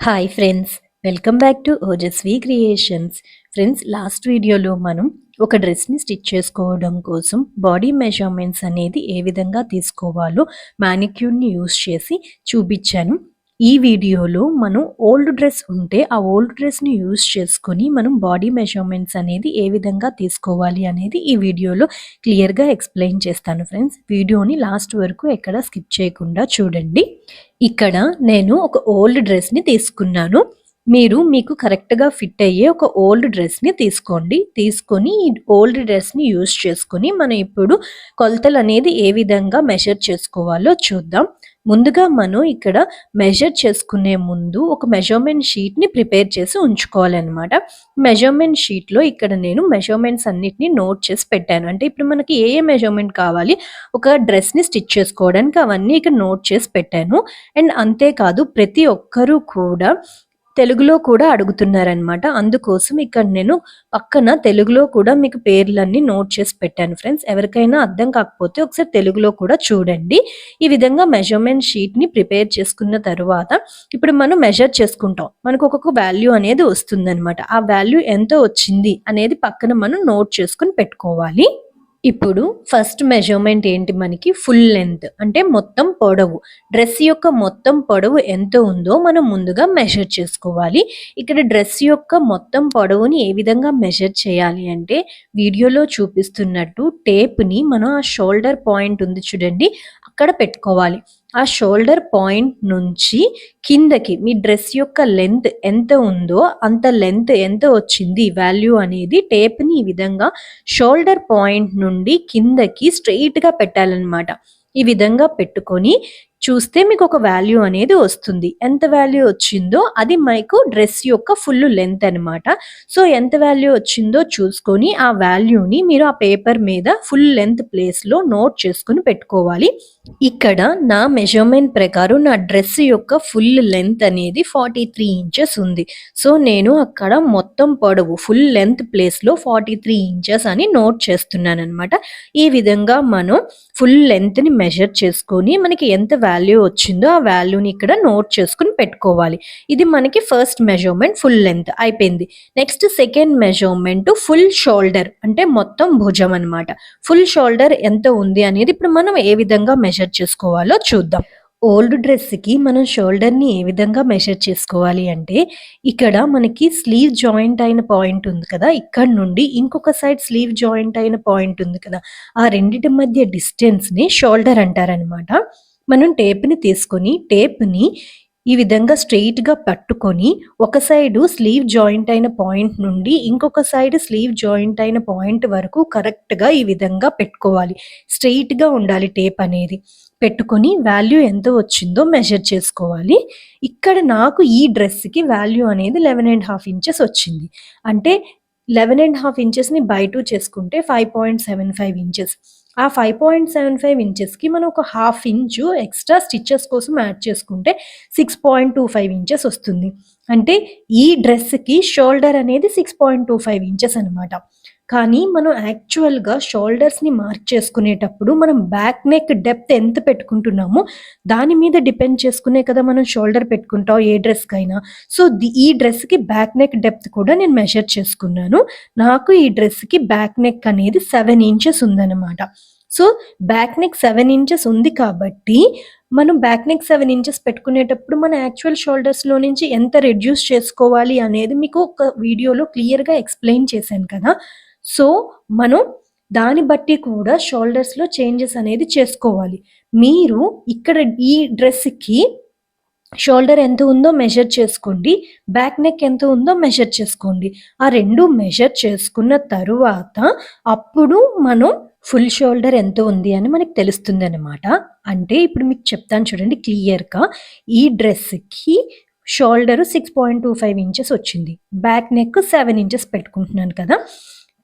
Hi friends welcome back to Ojaswi creations friends last వీడియోలో మనం ఒక డ్రెస్ని స్టిచ్ చేసుకోవడం కోసం బాడీ మెజర్మెంట్స్ అనేది ఏ విధంగా తీసుకోవాలో మ్యానిక్యూర్ని యూస్ చేసి చూపించాను. ఈ వీడియోలో మనం ఓల్డ్ డ్రెస్ ఉంటే ఆ ఓల్డ్ డ్రెస్ని యూస్ చేసుకొని మనం బాడీ మెజర్మెంట్స్ అనేది ఏ విధంగా తీసుకోవాలి అనేది ఈ వీడియోలో క్లియర్గా ఎక్స్ప్లెయిన్ చేస్తాను ఫ్రెండ్స్ వీడియోని లాస్ట్ వరకు ఎక్కడ స్కిప్ చేయకుండా చూడండి. ఇక్కడ నేను ఒక ఓల్డ్ డ్రెస్ని తీసుకున్నాను. మీరు మీకు కరెక్ట్గా ఫిట్ అయ్యే ఒక ఓల్డ్ డ్రెస్ని తీసుకోండి. తీసుకొని ఈ ఓల్డ్ డ్రెస్ని యూస్ చేసుకొని మనం ఇప్పుడు కొలతలు అనేది ఏ విధంగా మెషర్ చేసుకోవాలో చూద్దాం. ముందుగా మనం ఇక్కడ మెజర్ చేసుకునే ముందు ఒక మెజర్మెంట్ షీట్ని ప్రిపేర్ చేసి ఉంచుకోవాలన్నమాట. మెజర్మెంట్ షీట్లో ఇక్కడ నేను మెజర్మెంట్స్ అన్నిటిని నోట్ చేసి పెట్టాను. అంటే ఇప్పుడు మనకి ఏ ఏ మెజర్మెంట్ కావాలి ఒక డ్రెస్ని స్టిచ్ చేసుకోవడానికి అవన్నీ ఇక్కడ నోట్ చేసి పెట్టాను. అండ్ అంతేకాదు ప్రతి ఒక్కరూ కూడా తెలుగులో కూడా అడుగుతున్నారనమాట అందుకోసం ఇక్కడ నేను పక్కన తెలుగులో కూడా మీకు పేర్లన్నీ నోట్ చేసి పెట్టాను ఫ్రెండ్స్ ఎవరికైనా అర్థం కాకపోతే ఒకసారి తెలుగులో కూడా చూడండి. ఈ విధంగా మెజర్మెంట్ షీట్ని ప్రిపేర్ చేసుకున్న తర్వాత ఇప్పుడు మనం మెజర్ చేసుకుంటాం. మనకు ఒక్కొక్క వాల్యూ అనేది వస్తుందన్నమాట. ఆ వాల్యూ ఎంత వచ్చింది అనేది పక్కన మనం నోట్ చేసుకుని పెట్టుకోవాలి. ఇప్పుడు ఫస్ట్ మెజర్మెంట్ ఏంటి మనకి? ఫుల్ లెంత్ అంటే మొత్తం పొడవు. డ్రెస్ యొక్క మొత్తం పొడవు ఎంత ఉందో మనం ముందుగా మెజర్ చేసుకోవాలి. ఇక్కడ డ్రెస్ యొక్క మొత్తం పొడవుని ఏ విధంగా మెజర్ చేయాలి అంటే వీడియోలో చూపిస్తున్నట్టు టేప్ని మనం ఆ షోల్డర్ పాయింట్ ఉంది చూడండి అక్కడ పెట్టుకోవాలి. ఆ షోల్డర్ పాయింట్ నుంచి కిందకి మీ డ్రెస్ యొక్క లెంత్ ఎంత ఉందో అంత లెంత్ ఎంత వచ్చింది వాల్యూ అనేది టేప్ని ఈ విధంగా షోల్డర్ పాయింట్ నుండి కిందకి స్ట్రెయిట్గా పెట్టాలన్నమాట. ఈ విధంగా పెట్టుకొని చూస్తే మీకు ఒక వాల్యూ అనేది వస్తుంది. ఎంత వాల్యూ వచ్చిందో అది మనకు డ్రెస్ యొక్క ఫుల్ లెంత్ అనమాట సో ఎంత వాల్యూ వచ్చిందో చూసుకొని ఆ వాల్యూని మీరు ఆ పేపర్ మీద ఫుల్ లెంత్ ప్లేస్లో నోట్ చేసుకుని పెట్టుకోవాలి. ఇక్కడ నా మెజర్మెంట్ ప్రకారం నా డ్రెస్ యొక్క ఫుల్ లెంత్ అనేది ఫార్టీ త్రీ ఇంచెస్ ఉంది. సో నేను అక్కడ మొత్తం పొడవు ఫుల్ లెంత్ ప్లేస్లో ఫార్టీ త్రీ ఇంచెస్ అని నోట్ చేస్తున్నాను అనమాట ఈ విధంగా మనం ఫుల్ లెంత్ని మెజర్ చేసుకొని మనకి ఎంత వాల్యూ వచ్చిందో ఆ వాల్యూని ఇక్కడ నోట్ చేసుకుని పెట్టుకోవాలి. ఇది మనకి ఫస్ట్ మెజర్మెంట్ ఫుల్ లెంత్ అయిపోయింది. Next second measurement full shoulder అంటే మొత్తం భుజం అనమాట ఫుల్ షోల్డర్ ఎంత ఉంది అనేది ఇప్పుడు మనం ఏ విధంగా మెజర్ చేసుకోవాలో చూద్దాం. ఓల్డ్ డ్రెస్కి మనం షోల్డర్ని ఏ విధంగా మెజర్ చేసుకోవాలి అంటే ఇక్కడ మనకి స్లీవ్ జాయింట్ అయిన పాయింట్ ఉంది కదా ఇక్కడ నుండి ఇంకొక సైడ్ స్లీవ్ జాయింట్ అయిన పాయింట్ ఉంది కదా. ఆ రెండిటి మధ్య డిస్టెన్స్ని షోల్డర్ అంటారనమాట మనం టేప్ని తీసుకొని టేప్ని ఈ విధంగా స్ట్రెయిట్గా పట్టుకొని ఒక సైడు స్లీవ్ జాయింట్ అయిన పాయింట్ నుండి ఇంకొక సైడ్ స్లీవ్ జాయింట్ అయిన పాయింట్ వరకు కరెక్ట్గా ఈ విధంగా పెట్టుకోవాలి. స్ట్రెయిట్గా ఉండాలి టేప్ అనేది. పెట్టుకొని వాల్యూ ఎంత వచ్చిందో మెజర్ చేసుకోవాలి. ఇక్కడ నాకు ఈ డ్రెస్కి వాల్యూ అనేది లెవెన్ అండ్ హాఫ్ ఇంచెస్ వచ్చింది. అంటే లెవెన్ అండ్ హాఫ్ ఇంచెస్ని బై టూ చేసుకుంటే five point seven five inches. ఆ ఫైవ్ పాయింట్ సెవెన్ ఫైవ్ ఇంచెస్కి మనం ఒక హాఫ్ ఇంచు ఎక్స్ట్రా స్టిచ్చెస్ కోసం యాడ్ చేసుకుంటే six point two five inches వస్తుంది. అంటే ఈ డ్రెస్కి షోల్డర్ అనేది six point two five inches అనమాట కానీ మనం యాక్చువల్గా షోల్డర్స్ని మార్క్ చేసుకునేటప్పుడు మనం బ్యాక్ నెక్ డెప్త్ ఎంత పెట్టుకుంటున్నామో దాని మీద డిపెండ్ చేసుకునే కదా మనం షోల్డర్ పెట్టుకుంటాం ఏ డ్రెస్కైనా సో ఈ డ్రెస్కి బ్యాక్ నెక్ డెప్త్ కూడా నేను మెజర్ చేసుకున్నాను. నాకు ఈ డ్రెస్కి బ్యాక్ నెక్ అనేది సెవెన్ ఇంచెస్ ఉందన్నమాట. So back neck seven inches ఉంది కాబట్టి మనం బ్యాక్ నెక్ సెవెన్ ఇంచెస్ పెట్టుకునేటప్పుడు మన యాక్చువల్ షోల్డర్స్లో నుంచి ఎంత రెడ్యూస్ చేసుకోవాలి అనేది మీకు ఒక వీడియోలో క్లియర్గా ఎక్స్ప్లెయిన్ చేశాను కదా. సో మనం దాన్ని బట్టి కూడా షోల్డర్స్లో చేంజెస్ అనేది చేసుకోవాలి. మీరు ఇక్కడ ఈ డ్రెస్కి షోల్డర్ ఎంత ఉందో మెజర్ చేసుకోండి. బ్యాక్ నెక్ ఎంత ఉందో మెజర్ చేసుకోండి. ఆ రెండు మెజర్ చేసుకున్న తరువాత అప్పుడు మనం ఫుల్ షోల్డర్ ఎంత ఉంది అని మనకి తెలుస్తుంది అనమాట అంటే ఇప్పుడు మీకు చెప్తాను చూడండి క్లియర్గా ఈ డ్రెస్కి shoulder six point two five inches వచ్చింది. బ్యాక్ నెక్ సెవెన్ ఇంచెస్ పెట్టుకుంటున్నాను కదా.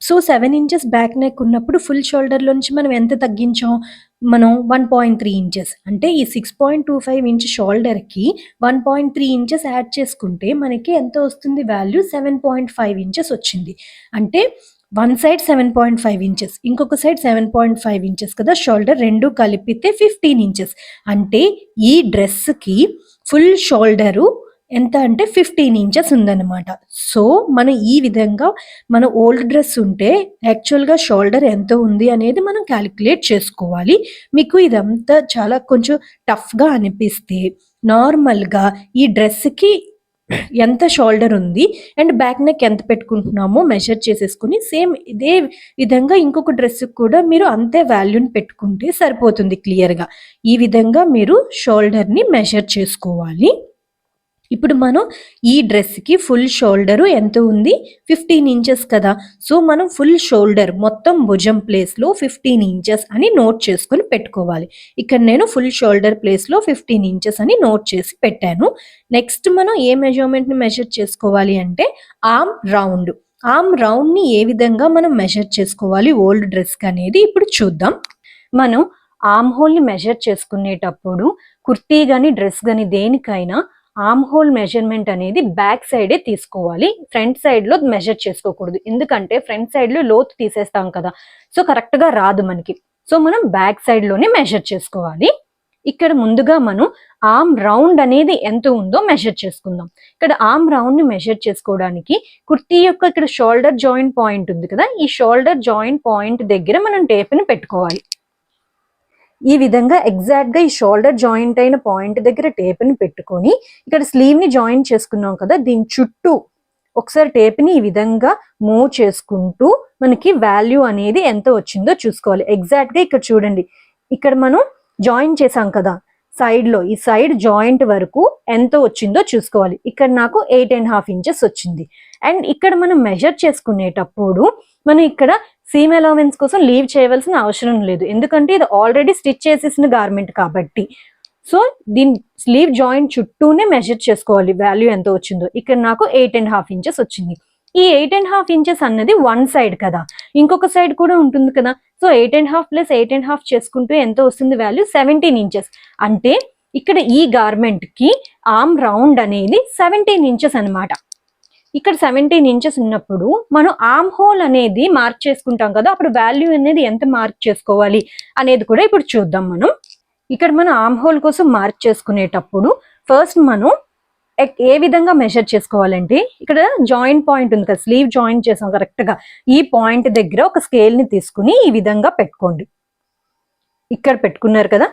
So seven inches back neck ఉన్నప్పుడు ఫుల్ షోల్డర్లోంచి మనం ఎంత తగ్గించాం? మనం వన్ పాయింట్ త్రీ ఇంచెస్ అంటే ఈ six point two five inch షోల్డర్కి one point three inches add చేసుకుంటే మనకి ఎంత వస్తుంది value seven point five inches వచ్చింది. అంటే one side seven point five inches ఇంకొక side seven point five inches కదా షోల్డర్ రెండు కలిపితే ఫిఫ్టీన్ ఇంచెస్ అంటే ఈ డ్రెస్కి ఫుల్ షోల్డరు ఎంత అంటే ఫిఫ్టీన్ ఇంచెస్ ఉందన్నమాట. సో మనం ఈ విధంగా మన ఓల్డ్ డ్రెస్ ఉంటే యాక్చువల్గా షోల్డర్ ఎంత ఉంది అనేది మనం క్యాలిక్యులేట్ చేసుకోవాలి. మీకు ఇదంతా చాలా కొంచెం టఫ్గా అనిపిస్తే నార్మల్గా ఈ డ్రెస్కి ఎంత షోల్డర్ ఉంది అండ్ బ్యాక్ నెక్ ఎంత పెట్టుకుంటున్నామో మెజర్ చేసేసుకుని సేమ్ ఇదే విధంగా ఇంకొక డ్రెస్ కూడా మీరు అంతే వాల్యూని పెట్టుకుంటే సరిపోతుంది క్లియర్గా ఈ విధంగా మీరు షోల్డర్ని మెజర్ చేసుకోవాలి. ఇప్పుడు మనం ఈ డ్రెస్కి ఫుల్ షోల్డరు ఎంత ఉంది? ఫిఫ్టీన్ ఇంచెస్ కదా. సో మనం ఫుల్ షోల్డర్ మొత్తం భుజం ప్లేస్లో ఫిఫ్టీన్ ఇంచెస్ అని నోట్ చేసుకొని పెట్టుకోవాలి. ఇక్కడ నేను ఫుల్ షోల్డర్ ప్లేస్లో ఫిఫ్టీన్ ఇంచెస్ అని నోట్ చేసి పెట్టాను. నెక్స్ట్ మనం ఏ మెజర్మెంట్ని మెజర్ చేసుకోవాలి అంటే ఆమ్ రౌండ్ ఆమ్ రౌండ్ని ఏ విధంగా మనం మెజర్ చేసుకోవాలి? ఓల్డ్ డ్రెస్కి అనేది ఇప్పుడు చూద్దాం. మనం ఆమ్ హోల్ని మెజర్ చేసుకునేటప్పుడు కుర్తీ కానీ డ్రెస్ కానీ దేనికైనా ఆమ్ హోల్ మెజర్మెంట్ అనేది బ్యాక్ సైడే తీసుకోవాలి. ఫ్రంట్ సైడ్లో మెజర్ చేసుకోకూడదు. ఎందుకంటే ఫ్రంట్ సైడ్లో లోతు తీసేస్తాం కదా. సో కరెక్ట్గా రాదు మనకి. సో మనం బ్యాక్ సైడ్లోనే మెజర్ చేసుకోవాలి. ఇక్కడ ముందుగా మనం ఆమ్ రౌండ్ అనేది ఎంత ఉందో మెజర్ చేసుకుందాం. ఇక్కడ ఆమ్ రౌండ్ని మెజర్ చేసుకోవడానికి కుర్తీ యొక్క ఇక్కడ షోల్డర్ జాయింట్ పాయింట్ ఉంది కదా. ఈ షోల్డర్ జాయింట్ పాయింట్ దగ్గర మనం టేప్ని పెట్టుకోవాలి. ఈ విధంగా ఎగ్జాక్ట్గా ఈ షోల్డర్ జాయింట్ అయిన పాయింట్ దగ్గర టేప్ని పెట్టుకొని ఇక్కడ స్లీవ్ని జాయిన్ చేసుకున్నాం కదా దీని చుట్టూ ఒకసారి టేప్ని ఈ విధంగా మూవ్ చేసుకుంటూ మనకి వాల్యూ అనేది ఎంత వచ్చిందో చూసుకోవాలి. ఎగ్జాక్ట్గా ఇక్కడ చూడండి. ఇక్కడ మనం జాయిన్ చేసాం కదా సైడ్లో ఈ సైడ్ జాయింట్ వరకు ఎంత వచ్చిందో చూసుకోవాలి. ఇక్కడ నాకు ఎయిట్ అండ్ హాఫ్ ఇంచెస్ వచ్చింది. అండ్ ఇక్కడ మనం మెజర్ చేసుకునేటప్పుడు మనం ఇక్కడ సీమ్ అలవెన్స్ కోసం లీవ్ చేయవలసిన అవసరం లేదు. ఎందుకంటే ఇది ఆల్రెడీ స్టిచ్ చేసేసిన గార్మెంట్ కాబట్టి. సో దీని స్లీవ్ జాయింట్ చుట్టూనే మెజర్ చేసుకోవాలి. వాల్యూ ఎంత వచ్చిందో. ఇక్కడ నాకు ఎయిట్ అండ్ హాఫ్ ఇంచెస్ వచ్చింది. ఈ ఎయిట్ అండ్ హాఫ్ ఇంచెస్ అన్నది వన్ సైడ్ కదా. ఇంకొక సైడ్ కూడా ఉంటుంది కదా. So eight and half plus eight and half చేసుకుంటూ ఎంత వస్తుంది వాల్యూ సెవెంటీన్ ఇంచెస్ అంటే ఇక్కడ ఈ గార్మెంట్కి ఆమ్ రౌండ్ అనేది సెవెంటీన్ ఇంచెస్ అన్నమాట. ఇక్కడ సెవెంటీన్ ఇంచెస్ ఉన్నప్పుడు మనం ఆమ్ హోల్ అనేది మార్క్ చేసుకుంటాం కదా అప్పుడు వాల్యూ అనేది ఎంత మార్క్ చేసుకోవాలి అనేది కూడా ఇప్పుడు చూద్దాం మనం. ఇక్కడ మనం ఆమ్ హోల్ కోసం మార్క్ చేసుకునేటప్పుడు ఫస్ట్ మనం ఏ విధంగా మెజర్ చేసుకోవాలంటే ఇక్కడ జాయింట్ పాయింట్ ఉంది కదా స్లీవ్ జాయింట్ చేసాం కరెక్ట్గా. ఈ పాయింట్ దగ్గర ఒక స్కేల్ని తీసుకుని ఈ విధంగా పెట్టుకోండి. ఇక్కడ పెట్టుకున్నారు కదా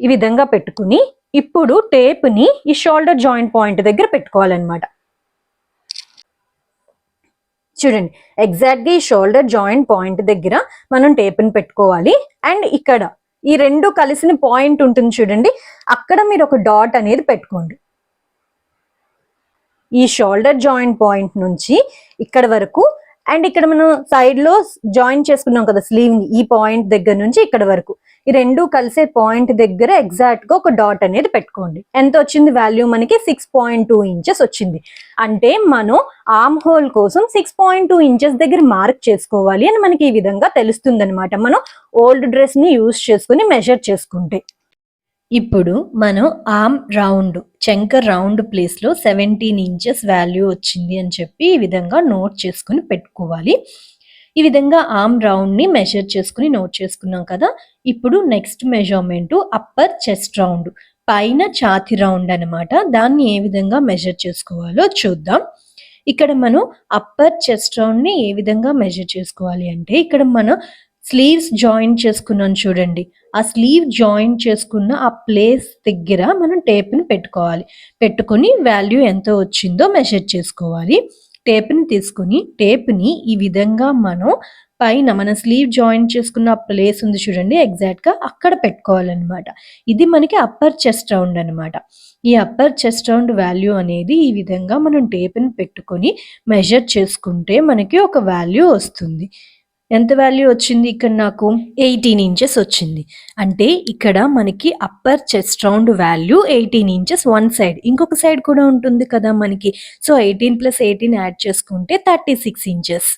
ఈ విధంగా పెట్టుకుని ఇప్పుడు టేప్ని ఈ షోల్డర్ జాయింట్ పాయింట్ దగ్గర పెట్టుకోవాలన్నమాట. చూడండి ఎగ్జాక్ట్గా ఈ షోల్డర్ జాయింట్ పాయింట్ దగ్గర మనం టేప్ని పెట్టుకోవాలి. అండ్ ఇక్కడ ఈ రెండు కలిసిన పాయింట్ ఉంటుంది చూడండి అక్కడ మీరు ఒక డాట్ అనేది పెట్టుకోండి. ఈ షోల్డర్ జాయింట్ పాయింట్ నుంచి ఇక్కడ వరకు అండ్ ఇక్కడ మనం సైడ్లో జాయిన్ చేసుకున్నాం కదా స్లీవ్ని. ఈ పాయింట్ దగ్గర నుంచి ఇక్కడ వరకు. ఈ రెండు కలిసే పాయింట్ దగ్గర ఎగ్జాక్ట్గా ఒక డాట్ అనేది పెట్టుకోండి. ఎంత వచ్చింది వాల్యూ మనకి సిక్స్ పాయింట్ టూ ఇంచెస్ వచ్చింది. అంటే మనం ఆమ్ హోల్ కోసం సిక్స్ పాయింట్ టూ ఇంచెస్ దగ్గర మార్క్ చేసుకోవాలి అని మనకి ఈ విధంగా తెలుస్తుంది అనమాట మనం ఓల్డ్ డ్రెస్ని యూజ్ చేసుకుని మెజర్ చేసుకుంటే. ఇప్పుడు మనం ఆమ్ రౌండ్ చంక రౌండ్ ప్లేస్లో సెవెంటీన్ ఇంచెస్ వాల్యూ వచ్చింది అని చెప్పి ఈ విధంగా నోట్ చేసుకుని పెట్టుకోవాలి. ఈ విధంగా ఆమ్ రౌండ్ని మెజర్ చేసుకుని నోట్ చేసుకున్నాం కదా. ఇప్పుడు next measurement upper chest round పైన ఛాతి రౌండ్ అన్నమాట. దాన్ని ఏ విధంగా మెజర్ చేసుకోవాలో చూద్దాం. ఇక్కడ మనం అప్పర్ చెస్ట్ రౌండ్ని ఏ విధంగా మెజర్ చేసుకోవాలి అంటే ఇక్కడ మనం స్లీవ్స్ జాయిన్ చేసుకున్నాం చూడండి. ఆ స్లీవ్ జాయిన్ చేసుకున్న ఆ ప్లేస్ దగ్గర మనం టేప్ని పెట్టుకోవాలి. పెట్టుకొని వాల్యూ ఎంత వచ్చిందో మెషర్ చేసుకోవాలి. టేప్ని తీసుకుని టేప్ని ఈ విధంగా మనం పైన మన స్లీవ్ జాయిన్ చేసుకున్న ప్లేస్ ఉంది చూడండి ఎగ్జాక్ట్గా అక్కడ పెట్టుకోవాలన్నమాట. ఇది మనకి అప్పర్ చెస్ట్ రౌండ్ అన్నమాట. ఈ అప్పర్ చెస్ట్ రౌండ్ వాల్యూ అనేది ఈ విధంగా మనం టేప్ని పెట్టుకొని మెజర్ చేసుకుంటే మనకి ఒక వాల్యూ వస్తుంది. ఎంత వాల్యూ వచ్చింది ఇక్కడ నాకు? ఎయిటీన్ ఇంచెస్ వచ్చింది. అంటే ఇక్కడ మనకి upper chest round value eighteen inches one side ఇంకొక సైడ్ కూడా ఉంటుంది కదా మనకి. So eighteen plus eighteen add చేసుకుంటే థర్టీ సిక్స్ ఇంచెస్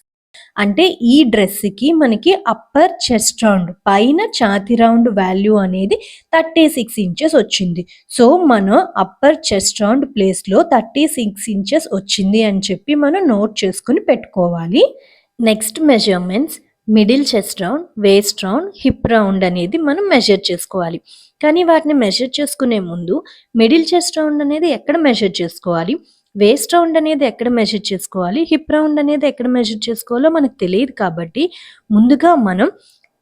అంటే ఈ డ్రెస్కి మనకి అప్పర్ చెస్ట్ రౌండ్ పైన ఛాతి రౌండ్ వాల్యూ అనేది థర్టీ సిక్స్ ఇంచెస్ వచ్చింది. సో మనం అప్పర్ చెస్ట్ రౌండ్ ప్లేస్లో థర్టీ సిక్స్ ఇంచెస్ వచ్చింది అని చెప్పి మనం నోట్ చేసుకుని పెట్టుకోవాలి. Next measurements middle chest round waist round hip round అనేది మనం మెజర్ చేసుకోవాలి. కానీ వాటిని మెజర్ చేసుకునే ముందు మిడిల్ చెస్ట్ రౌండ్ అనేది ఎక్కడ మెజర్ చేసుకోవాలి? వేస్ట్ రౌండ్ అనేది ఎక్కడ మెజర్ చేసుకోవాలి? హిప్ రౌండ్ అనేది ఎక్కడ మెజర్ చేసుకోవాలో మనకు తెలియదు కాబట్టి ముందుగా మనం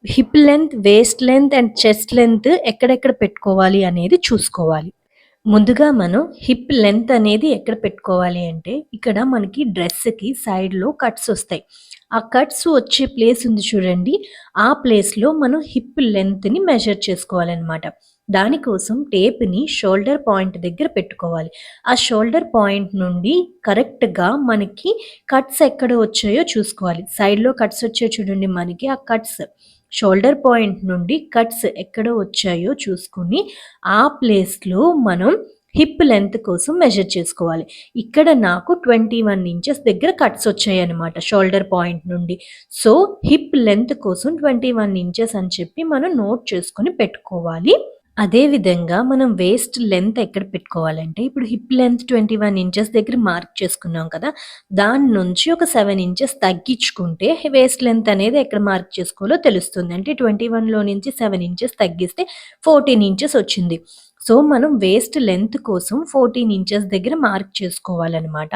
hip length waist length and chest length ఎక్కడెక్కడ పెట్టుకోవాలి అనేది చూసుకోవాలి. ముందుగా మనం హిప్ లెంత్ అనేది ఎక్కడ పెట్టుకోవాలి అంటే ఇక్కడ మనకి డ్రెస్కి సైడ్లో కట్స్ వస్తాయి. ఆ కట్స్ వచ్చే ప్లేస్ ఉంది చూడండి. ఆ ప్లేస్లో మనం హిప్ లెంత్ని మెజర్ చేసుకోవాలన్నమాట. దానికోసం టేప్ని షోల్డర్ పాయింట్ దగ్గర పెట్టుకోవాలి. ఆ షోల్డర్ పాయింట్ నుండి కరెక్ట్గా మనకి కట్స్ ఎక్కడ వచ్చాయో చూసుకోవాలి. సైడ్లో కట్స్ వచ్చాయో చూడండి మనకి. ఆ కట్స్ షోల్డర్ పాయింట్ నుండి కట్స్ ఎక్కడ వచ్చాయో చూసుకుని ఆ ప్లేస్లో మనం హిప్ లెంత్ కోసం మెజర్ చేసుకోవాలి. ఇక్కడ నాకు ట్వంటీ వన్ ఇంచెస్ దగ్గర కట్స్ వచ్చాయి అనమాట షోల్డర్ పాయింట్ నుండి. సో హిప్ లెంత్ కోసం ట్వంటీ వన్ ఇంచెస్ అని చెప్పి మనం నోట్ చేసుకొని పెట్టుకోవాలి. అదే విధంగా మనం వేస్ట్ లెంత్ ఎక్కడ పెట్టుకోవాలంటే ఇప్పుడు hip length twenty one inches దగ్గర మార్క్ చేసుకున్నాం కదా దాని నుంచి ఒక సెవెన్ ఇంచెస్ తగ్గించుకుంటే వేస్ట్ లెంత్ అనేది ఎక్కడ మార్క్ చేసుకోవాలో తెలుస్తుంది. అంటే ట్వంటీ వన్లో నుంచి సెవెన్ ఇంచెస్ తగ్గిస్తే ఫోర్టీన్ ఇంచెస్ వచ్చింది. సో మనం వేస్ట్ లెంత్ కోసం ఫోర్టీన్ ఇంచెస్ దగ్గర మార్క్ చేసుకోవాలన్నమాట.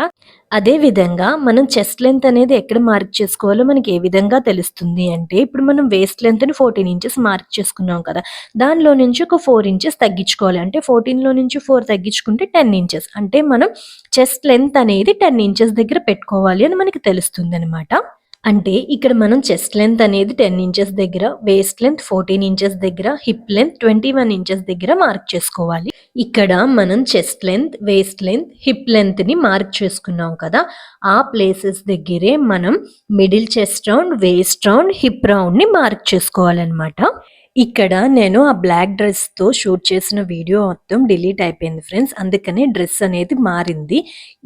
అదే విధంగా మనం చెస్ట్ లెంత్ అనేది ఎక్కడ మార్క్ చేసుకోవాలో మనకి ఏ విధంగా తెలుస్తుంది అంటే ఇప్పుడు మనం వేస్ట్ లెంత్ని ఫోర్టీన్ ఇంచెస్ మార్క్ చేసుకున్నాం కదా దానిలో నుంచి ఒక ఫోర్ ఇంచెస్ తగ్గించుకోవాలి. అంటే ఫోర్టీన్లో నుంచి ఫోర్ తగ్గించుకుంటే టెన్ ఇంచెస్ అంటే మనం చెస్ట్ లెంత్ అనేది టెన్ ఇంచెస్ దగ్గర పెట్టుకోవాలి అని మనకి తెలుస్తుంది అనమాట అంటే ఇక్కడ మనం చెస్ట్ లెంత్ అనేది టెన్ ఇంచెస్ దగ్గర వేస్ట్ లెంత్ ఫోర్టీన్ ఇంచెస్ దగ్గర hip length twenty one inches దగ్గర మార్క్ చేసుకోవాలి. ఇక్కడ మనం chest length waist length hip లెంత్ని mark చేసుకున్నాం కదా. ఆ ప్లేసెస్ దగ్గరే మనం middle chest round waist round hip రౌండ్ని mark చేసుకోవాలన్నమాట. ఇక్కడ నేను ఆ బ్లాక్ డ్రెస్తో షూట్ చేసిన వీడియో మొత్తం డిలీట్ అయిపోయింది ఫ్రెండ్స్ అందుకనే డ్రెస్ అనేది మారింది.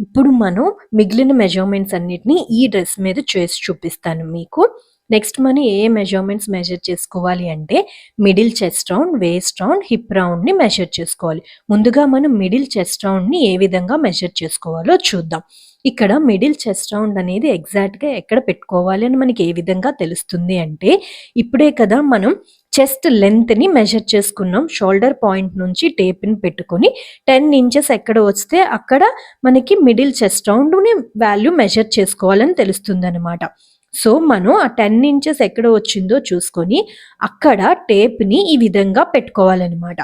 ఇప్పుడు మనం మిగిలిన మెజర్మెంట్స్ అన్నిటిని ఈ డ్రెస్ మీద చేసి చూపిస్తాను మీకు. నెక్స్ట్ మనం ఏ మెజర్మెంట్స్ మెజర్ చేసుకోవాలి అంటే middle chest round waist round hip రౌండ్ని measure చేసుకోవాలి. ముందుగా మనం మిడిల్ చెస్ట్ రౌండ్ని ఏ విధంగా మెజర్ చేసుకోవాలో చూద్దాం. ఇక్కడ మిడిల్ చెస్ట్ రౌండ్ అనేది ఎగ్జాక్ట్గా ఎక్కడ పెట్టుకోవాలి అని మనకి ఏ విధంగా తెలుస్తుంది అంటే ఇప్పుడే కదా మనం చెస్ట్ లెంత్ని మెజర్ చేసుకున్నాం. షోల్డర్ పాయింట్ నుంచి టేప్ని పెట్టుకొని టెన్ ఇంచెస్ ఎక్కడ వస్తే అక్కడ మనకి మిడిల్ చెస్ట్ రౌండ్ని వాల్యూ మెజర్ చేసుకోవాలని తెలుస్తుంది అనమాట సో మనం ఆ టెన్ ఇంచెస్ ఎక్కడ వచ్చిందో చూసుకొని అక్కడ టేప్ని ఈ విధంగా పెట్టుకోవాలన్నమాట.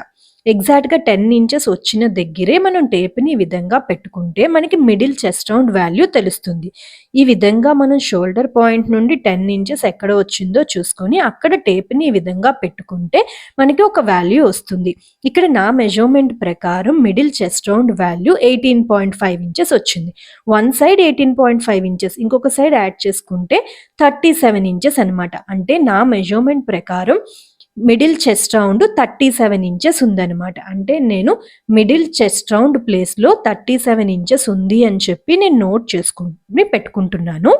ఎగ్జాక్ట్గా టెన్ ఇంచెస్ వచ్చిన దగ్గరే మనం టేప్ని ఈ విధంగా పెట్టుకుంటే మనకి మిడిల్ చెస్ట్ రౌండ్ వాల్యూ తెలుస్తుంది. ఈ విధంగా మనం షోల్డర్ పాయింట్ నుండి టెన్ ఇంచెస్ ఎక్కడ వచ్చిందో చూసుకొని అక్కడ టేప్ని ఈ విధంగా పెట్టుకుంటే మనకి ఒక వాల్యూ వస్తుంది. ఇక్కడ నా మెజర్మెంట్ ప్రకారం middle chest round value eighteen point five inches వచ్చింది. One side eighteen point five inches ఇంకొక సైడ్ యాడ్ చేసుకుంటే థర్టీ సెవెన్ ఇంచెస్ అనమాట అంటే నా మెజర్మెంట్ ప్రకారం middle chest round thirty seven inches ఉందనమాట అంటే నేను మిడిల్ చెస్ట్ రౌండ్ ప్లేస్లో థర్టీ సెవెన్ ఇంచెస్ ఉంది అని చెప్పి నేను నోట్ చేసుకుని పెట్టుకుంటున్నాను.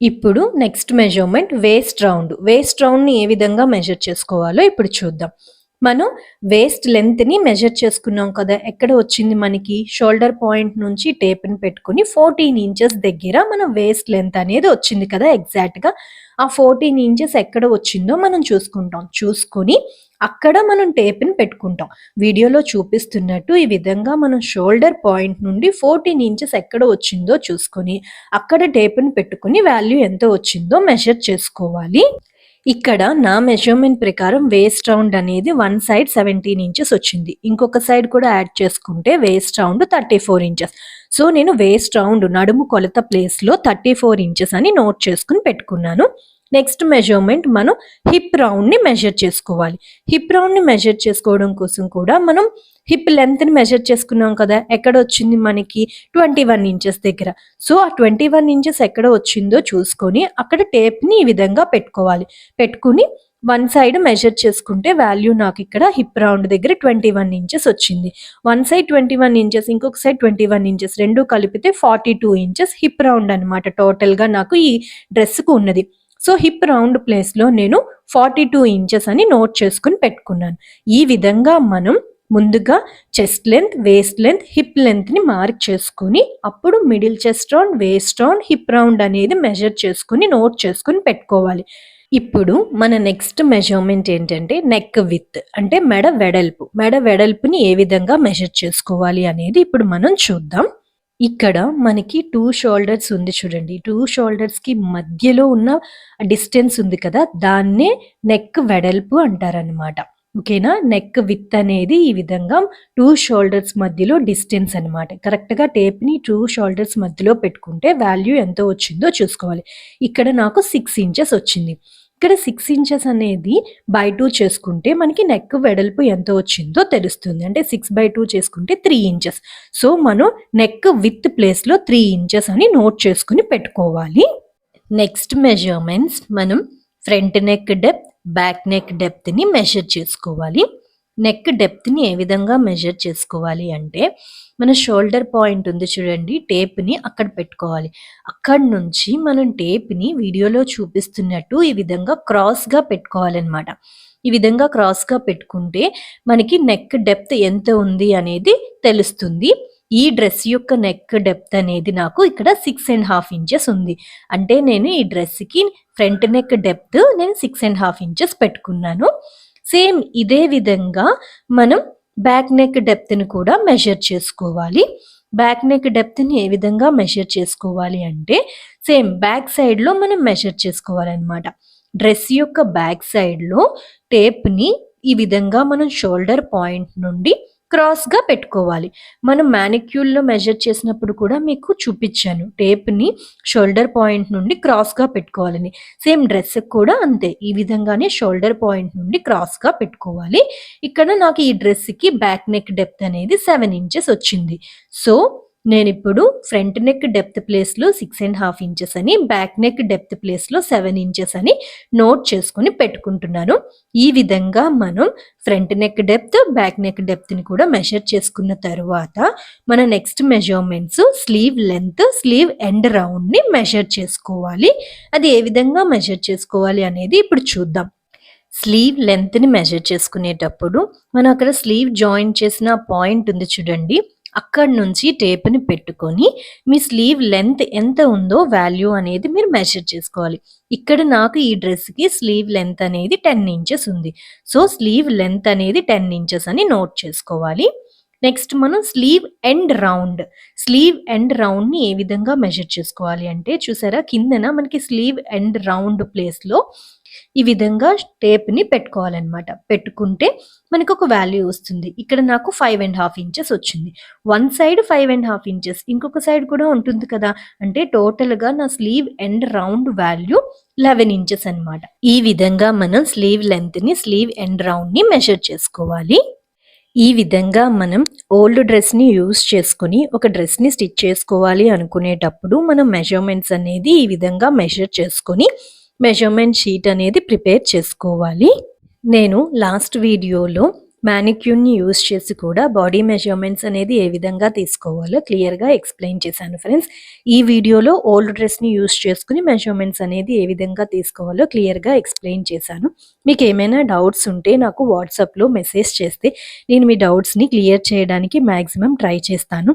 ఇప్పుడు next measurement waist round waist రౌండ్ని ఏ విధంగా మెజర్ చేసుకోవాలో ఇప్పుడు చూద్దాం. మనం వేస్ట్ లెంత్ని మెజర్ చేసుకున్నాం కదా ఎక్కడ వచ్చింది మనకి? షోల్డర్ పాయింట్ నుంచి టేప్ని పెట్టుకుని ఫోర్టీన్ ఇంచెస్ దగ్గర మనం వేస్ట్ లెంత్ అనేది వచ్చింది కదా ఎగ్జాక్ట్గా ఆ ఫోర్టీన్ ఇంచెస్ ఎక్కడ వచ్చిందో మనం చూసుకుంటాం. చూసుకొని అక్కడ మనం టేప్ని పెట్టుకుంటాం. వీడియోలో చూపిస్తున్నట్టు ఈ విధంగా మనం షోల్డర్ పాయింట్ నుండి ఫోర్టీన్ ఇంచెస్ ఎక్కడ వచ్చిందో చూసుకొని అక్కడ టేప్ని పెట్టుకుని వాల్యూ ఎంత వచ్చిందో మెజర్ చేసుకోవాలి. ఇక్కడ నా మెజర్మెంట్ ప్రకారం వేస్ట్ రౌండ్ అనేది వన్ సైడ్ సెవెంటీన్ ఇంచెస్ వచ్చింది. ఇంకొక సైడ్ కూడా యాడ్ చేసుకుంటే waist round thirty four inches so నేను వేస్ట్ రౌండ్ నడుము కొలత ప్లేస్లో థర్టీ ఫోర్ ఇంచెస్ అని నోట్ చేసుకుని పెట్టుకున్నాను. నెక్స్ట్ మెజర్మెంట్ మనం హిప్ రౌండ్ని మెజర్ చేసుకోవాలి. హిప్ రౌండ్ని మెజర్ చేసుకోవడం కోసం కూడా మనం హిప్ లెంత్ని మెజర్ చేసుకున్నాం కదా ఎక్కడ వచ్చింది మనకి? ట్వంటీ వన్ ఇంచెస్ దగ్గర. సో ఆ ట్వంటీ వన్ ఇంచెస్ ఎక్కడ వచ్చిందో చూసుకొని అక్కడ టేప్ని ఈ విధంగా పెట్టుకోవాలి. పెట్టుకుని వన్ సైడ్ మెజర్ చేసుకుంటే వాల్యూ నాకు ఇక్కడ హిప్ రౌండ్ దగ్గర ట్వంటీ వన్ ఇంచెస్ వచ్చింది. One side twenty one inches ఇంకొక సైడ్ ట్వంటీ వన్ ఇంచెస్ రెండు కలిపితే forty two inches hip round అనమాట టోటల్గా నాకు ఈ డ్రెస్కు ఉన్నది. సో హిప్ రౌండ్ ప్లేస్లో నేను ఫార్టీ టూ ఇంచెస్ అని నోట్ చేసుకుని పెట్టుకున్నాను. ఈ విధంగా మనం ముందుగా chest length waist length hip లెంత్ని mark చేసుకుని అప్పుడు middle chest round waist round hip round అనేది మెజర్ చేసుకుని నోట్ చేసుకుని పెట్టుకోవాలి. ఇప్పుడు మన నెక్స్ట్ మెజర్మెంట్ ఏంటంటే నెక్ విత్ అంటే మెడ వెడల్పు. మెడ వెడల్పుని ఏ విధంగా మెజర్ చేసుకోవాలి అనేది ఇప్పుడు మనం చూద్దాం. ఇక్కడ మనకి టూ షోల్డర్స్ ఉంది చూడండి. టూ షోల్డర్స్కి మధ్యలో ఉన్న డిస్టెన్స్ ఉంది కదా దాన్నే నెక్ వెడల్పు అంటారనమాట ఓకేనా? నెక్ విత్ అనేది ఈ విధంగా టూ షోల్డర్స్ మధ్యలో డిస్టెన్స్ అనమాట కరెక్ట్గా టేప్ని టూ షోల్డర్స్ మధ్యలో పెట్టుకుంటే వాల్యూ ఎంత వచ్చిందో చూసుకోవాలి. ఇక్కడ నాకు సిక్స్ ఇంచెస్ వచ్చింది. ఇక్కడ సిక్స్ ఇంచెస్ అనేది బై టూ చేసుకుంటే మనకి నెక్ వెడల్పు ఎంత వచ్చిందో తెలుస్తుంది. అంటే సిక్స్ బై టూ చేసుకుంటే త్రీ ఇంచెస్ సో మనం నెక్ విత్ ప్లేస్లో త్రీ ఇంచెస్ అని నోట్ చేసుకుని పెట్టుకోవాలి. నెక్స్ట్ మెజర్మెంట్స్ మనం front neck depth back neck డెప్త్ని measure చేసుకోవాలి. నెక్ డెప్త్ని ఏ విధంగా మెజర్ చేసుకోవాలి అంటే మన షోల్డర్ పాయింట్ ఉంది చూడండి టేప్ని అక్కడ పెట్టుకోవాలి. అక్కడ నుంచి మనం టేప్ని వీడియోలో చూపిస్తున్నట్టు ఈ విధంగా క్రాస్గా పెట్టుకోవాలన్నమాట. ఈ విధంగా క్రాస్గా పెట్టుకుంటే మనకి నెక్ డెప్త్ ఎంత ఉంది అనేది తెలుస్తుంది. ఈ డ్రెస్ యొక్క నెక్ డెప్త్ అనేది నాకు ఇక్కడ సిక్స్ అండ్ హాఫ్ ఇంచెస్ ఉంది. అంటే నేను ఈ డ్రెస్కి ఫ్రంట్ నెక్ డెప్త్ నేను సిక్స్ అండ్ హాఫ్ ఇంచెస్ పెట్టుకున్నాను. సేమ్ ఇదే విధంగా మనం బ్యాక్ నెక్ డెప్త్ని కూడా మెజర్ చేసుకోవాలి. బ్యాక్ నెక్ డెప్త్ని ఏ విధంగా మెజర్ చేసుకోవాలి అంటే సేమ్ బ్యాక్ సైడ్లో మనం మెజర్ చేసుకోవాలన్నమాట. డ్రెస్ యొక్క బ్యాక్ సైడ్లో టేప్ని ఈ విధంగా మనం షోల్డర్ పాయింట్ నుండి క్రాస్గా పెట్టుకోవాలి. మనం మ్యానిక్యూల్లో మెజర్ చేసినప్పుడు కూడా మీకు చూపించాను. టేప్ని షోల్డర్ పాయింట్ నుండి క్రాస్గా పెట్టుకోవాలని. సేమ్ డ్రెస్ కూడా అంతే. ఈ విధంగానే షోల్డర్ పాయింట్ నుండి క్రాస్గా పెట్టుకోవాలి. ఇక్కడ నాకు ఈ డ్రెస్కి బ్యాక్ నెక్ డెప్త్ అనేది సెవెన్ ఇంచెస్ వచ్చింది. సో నేను ఇప్పుడు ఫ్రంట్ నెక్ డెప్త్ ప్లేస్లో సిక్స్ అండ్ హాఫ్ ఇంచెస్ అని బ్యాక్ నెక్ డెప్త్ ప్లేస్లో సెవెన్ ఇంచెస్ అని నోట్ చేసుకుని పెట్టుకుంటున్నాను. ఈ విధంగా మనం front neck depth back neck డెప్త్ని కూడా మెషర్ చేసుకున్న తర్వాత మన next measurements sleeve length sleeve end రౌండ్ని measure చేసుకోవాలి. అది ఏ విధంగా మెషర్ చేసుకోవాలి అనేది ఇప్పుడు చూద్దాం. స్లీవ్ లెంత్ని మెజర్ చేసుకునేటప్పుడు మనం అక్కడ స్లీవ్ జాయిన్ చేసిన పాయింట్ ఉంది చూడండి. అక్కడ నుంచి టేప్ని పెట్టుకొని మీ స్లీవ్ లెంత్ ఎంత ఉందో వాల్యూ అనేది మీరు మెజర్ చేసుకోవాలి. ఇక్కడ నాకు ఈ డ్రెస్కి స్లీవ్ లెంత్ అనేది టెన్ ఇంచెస్ ఉంది. సో స్లీవ్ లెంత్ అనేది టెన్ ఇంచెస్ అని నోట్ చేసుకోవాలి. నెక్స్ట్ మనం sleeve end round. Sleeve end రౌండ్ని ఏ విధంగా మెజర్ చేసుకోవాలి అంటే చూసారా? కిందన మనకి స్లీవ్ ఎండ్ రౌండ్ ప్లేస్లో ఈ విధంగా టేప్ని పెట్టుకోవాలన్నమాట. పెట్టుకుంటే మనకు ఒక వాల్యూ వస్తుంది. ఇక్కడ నాకు ఫైవ్ అండ్ హాఫ్ ఇంచెస్ వచ్చింది. One side five and half inches ఇంకొక సైడ్ కూడా ఉంటుంది కదా. అంటే టోటల్గా నా sleeve end round value eleven inches అనమాట ఈ విధంగా మనం స్లీవ్ లెంత్ని స్లీవ్ ఎండ్ రౌండ్ని మెజర్ చేసుకోవాలి. ఈ విధంగా మనం ఓల్డ్ డ్రెస్ని యూస్ చేసుకుని ఒక డ్రెస్ని స్టిచ్ చేసుకోవాలి అనుకునేటప్పుడు మనం మెజర్మెంట్స్ అనేది ఈ విధంగా మెజర్ చేసుకొని మెజర్మెంట్ షీట్ అనేది ప్రిపేర్ చేసుకోవాలి. నేను లాస్ట్ వీడియోలో మ్యానిక్యూర్ని యూస్ చేసి కూడా బాడీ మెజర్మెంట్స్ అనేది ఏ విధంగా తీసుకోవాలో క్లియర్గా ఎక్స్ప్లెయిన్ చేశాను ఫ్రెండ్స్. ఈ వీడియోలో ఓల్డ్ డ్రెస్ని యూస్ చేసుకుని మెజర్మెంట్స్ అనేది ఏ విధంగా తీసుకోవాలో క్లియర్గా ఎక్స్ప్లెయిన్ చేశాను. మీకు ఏమైనా డౌట్స్ ఉంటే నాకు వాట్సాప్లో మెసేజ్ చేస్తే నేను మీ డౌట్స్ని క్లియర్ చేయడానికి మ్యాక్సిమం ట్రై చేస్తాను.